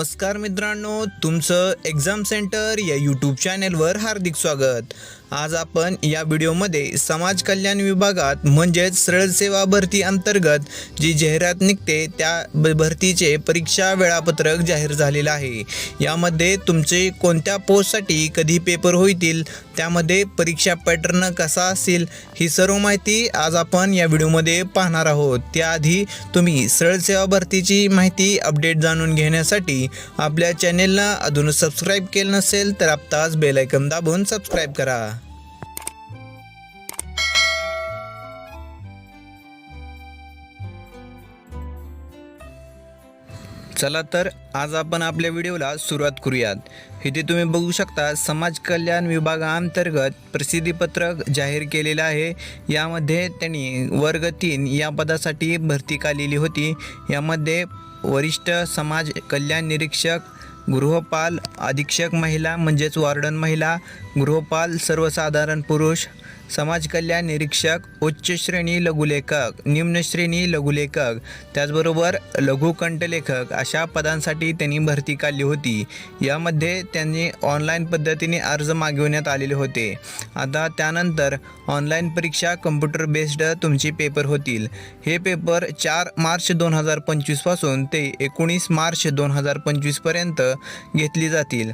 नमस्कार मित्रांनो तुमचं एक्झाम सेंटर या यूट्यूब चॅनेलवर हार्दिक स्वागत. आज आपण या व्हिडिओमध्ये समाज कल्याण विभागात म्हणजेच सरळ सेवा भरती अंतर्गत जी जाहिरात निघते त्या ब- भरतीचे परीक्षा वेळापत्रक जाहीर झालेलं आहे. यामध्ये तुमचे कोणत्या पोस्टसाठी कधी पेपर होतील त्यामध्ये परीक्षा पॅटर्न कसा असेल ही सर्व माहिती आज आपण या व्हिडिओमध्ये पाहणार आहोत. त्याआधी तुम्ही सरळ सेवा भरतीची माहिती अपडेट जाणून घेण्यासाठी आपल्या चॅनेलला अजून सबस्क्राईब केलं नसेल तर आत्ताच बेलायकन दाबून सबस्क्राईब करा. चला तर आज आपण आपल्या व्हिडिओला सुरुवात करूयात. इथे तुम्ही बघू शकता समाज कल्याण विभागाअंतर्गत प्रसिद्धीपत्रक जाहीर केलेलं आहे. यामध्ये त्यांनी वर्ग तीन या पदासाठी भरती काढलेली होती. यामध्ये वरिष्ठ समाज कल्याण निरीक्षक गृहपाल अधीक्षक महिला म्हणजेच वार्डन महिला गृहपाल सर्वसाधारण पुरुष समाज कल्याण निरीक्षक उच्च श्रेणी लघुलेखक निम्नश्रेणी लघुलेखक त्याचबरोबर लघुकंठलेखक अशा पदांसाठी त्यांनी भरती काढली होती. यामध्ये त्यांनी ऑनलाईन पद्धतीने अर्ज मागविण्यात आलेले होते. आता त्यानंतर ऑनलाईन परीक्षा कम्प्युटर बेस्ड तुमचे पेपर होतील. हे पेपर चार मार्च दोन हजार पंचवीसपासून ते एकोणीस मार्च दोन हजार पंचवीसपर्यंत घेतली जातील.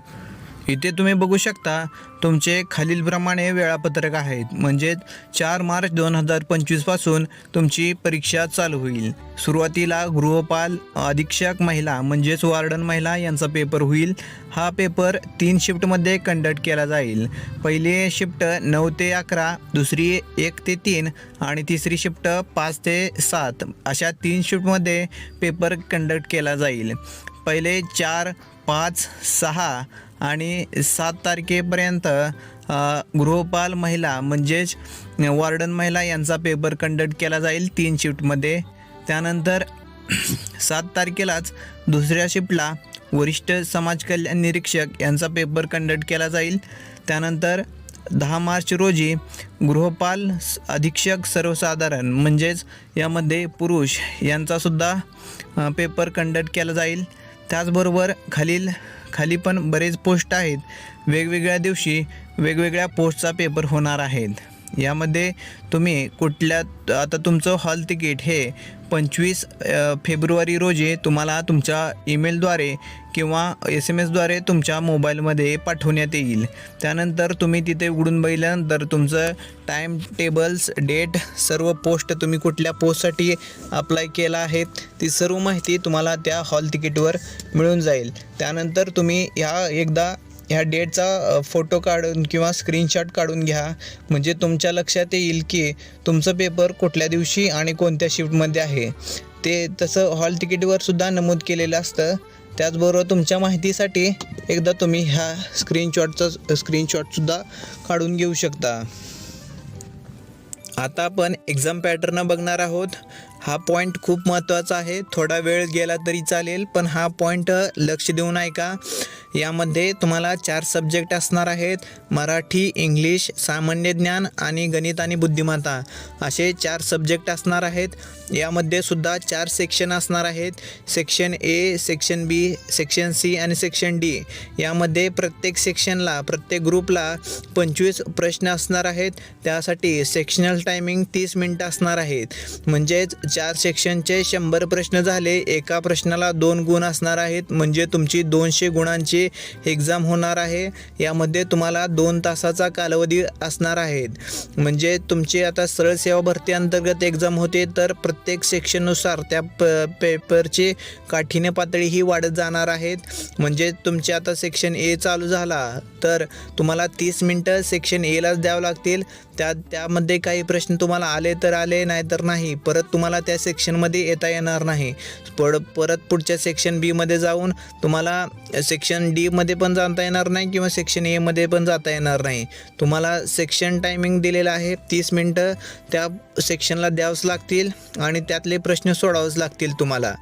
इथे तुम्ही बघू शकता तुमचे खालीलप्रमाणे वेळापत्रक आहेत. म्हणजेच चार मार्च दोन हजार पंचवीसपासून तुमची परीक्षा चालू होईल. सुरुवातीला गृहपाल अधीक्षक महिला म्हणजेच वार्डन महिला यांचा पेपर होईल. हा पेपर तीन शिफ्टमध्ये कंडक्ट केला जाईल. पहिली शिफ्ट नऊ ते अकरा दुसरी एक ते तीन आणि तिसरी शिफ्ट पाच ते सात. अशा तीन शिफ्टमध्ये पेपर कंडक्ट केला जाईल. पहिले चार पाच सहा आणि सात तारखेपर्यंत गृहपाल महिला म्हणजेच वॉर्डन महिला यांचा पेपर कंडक्ट केला जाईल तीन शिफ्टमध्ये. त्यानंतर सात तारखेलाच दुसऱ्या शिफ्टला वरिष्ठ समाज कल्याण निरीक्षक यांचा पेपर कंडक्ट केला जाईल. त्यानंतर दहा मार्च रोजी गृहपाल स- अधीक्षक सर्वसाधारण म्हणजेच यामध्ये पुरुष यांचासुद्धा पेपर कंडक्ट केला जाईल. त्याचबरोबर खालील खाली पण बरेच पोस्ट आहेत. वेगवेगळ्या दिवशी वेगवेगळ्या पोस्टचा पेपर होणार आहेत. यामध्ये तुम्ही कुठल्या आता तुमचं हॉल तिकीट हे पंचवीस फेब्रुवारी रोजी तुम्हाला तुमच्या ईमेलद्वारे किंवा एस एम एसद्वारे तुमच्या मोबाईलमध्ये पाठवण्यात येईल. त्यानंतर तुम्ही तिथे उघडून बघितल्यानंतर तुमचं टाईम टेबल्स डेट सर्व पोस्ट तुम्ही कुठल्या पोस्टसाठी अप्लाय केला आहे ती सर्व माहिती तुम्हाला त्या हॉल तिकीटवर मिळून जाईल. त्यानंतर तुम्ही ह्या एकदा ह्या डेटचा फोटो काढून किंवा स्क्रीनशॉट काढून घ्या. म्हणजे तुमच्या लक्षात येईल की तुमचं पेपर कुठल्या दिवशी आणि कोणत्या शिफ्टमध्ये आहे. ते तसं हॉल तिकीटवर सुद्धा नमूद केलेलं असतं. त्याचबरोबर तुमच्या माहितीसाठी एकदा तुम्ही ह्या स्क्रीनशॉटचं स्क्रीनशॉटसुद्धा काढून घेऊ शकता. आता आपण एक्झाम पॅटर्न बघणार आहोत. हा पॉईंट खूप महत्त्वाचा आहे. थोडा वेळ गेला तरी चालेल पण हा पॉईंट लक्ष देऊन ऐका. यामध्ये तुम्हाला चार सब्जेक्ट असणार आहेत. मराठी इंग्लिश सामान्य ज्ञान आणि गणित आणि बुद्धिमत्ता. असे चार सब्जेक्ट असणार आहेत. यामध्ये सुद्धा चार सेक्शन असणार आहेत. Section A section B section C आणि सेक्शन डी यामध्ये प्रत्येक सेक्शनला प्रत्येक ग्रुपला पंचवीस प्रश्न असणार आहेत. त्यासाठी सेक्शनल टायमिंग तीस मिनटं असणार आहेत. म्हणजेच चार सेक्शनचे शंभर प्रश्न झाले. एका प्रश्नाला दोन गुण असणार आहेत. म्हणजे तुमची दोनशे गुणांची एक्झाम होणार आहे. यामध्ये तुम्हाला दोन तासाचा कालावधी असणार आहे. म्हणजे तुमची आता सरळ सेवा भरती अंतर्गत एक्झाम होते तर प्रत्येक सेक्शननुसार त्या प पेपरची काठीण्य पातळी ही वाढत जाणार आहेत. म्हणजे तुमचे आता सेक्शन ए चालू झाला तर तुम्हाला तीस मिनटं सेक्शन एलाच द्यावं लागतील. त्या त्यामध्ये काही प्रश्न तुम्हाला आले तर आले नाही तर नाही. परत तुम्हाला त्या सेक्शनमध्ये येता येणार नाही. पड परत पुढच्या सेक्शन बीमध्ये जाऊन तुम्हाला सेक्शन डीमध्ये पण जाता येणार नाही किंवा सेक्शन एमध्ये पण जाता येणार नाही. तुम्हाला सेक्शन टायमिंग दिलेलं आहे तीस मिनटं त्या सेक्शनला द्यावंच लागतील आणि त्यातले प्रश्न सोडावंच लागतील तुम्हाला.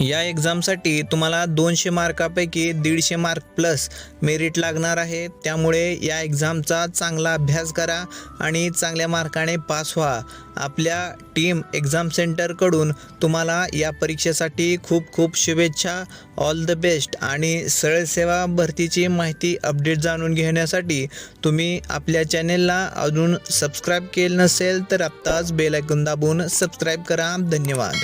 या एक्झामसाठी तुम्हाला दोनशे मार्कापैकी दीडशे मार्क प्लस मेरिट लागणार आहे. त्यामुळे या एक्झामचा चांगला अभ्यास करा आणि चांगल्या मार्काने पास व्हा. आपल्या टीम एक्झाम सेंटरकडून तुम्हाला या परीक्षेसाठी खूप खूप शुभेच्छा. ऑल द बेस्ट आणि सरळ सेवा भरतीची माहिती अपडेट जाणून घेण्यासाठी तुम्ही आपल्या चॅनेलला अजून सबस्क्राईब केलं नसेल तर आत्ताच बेल दाबून सबस्क्राईब करा. धन्यवाद.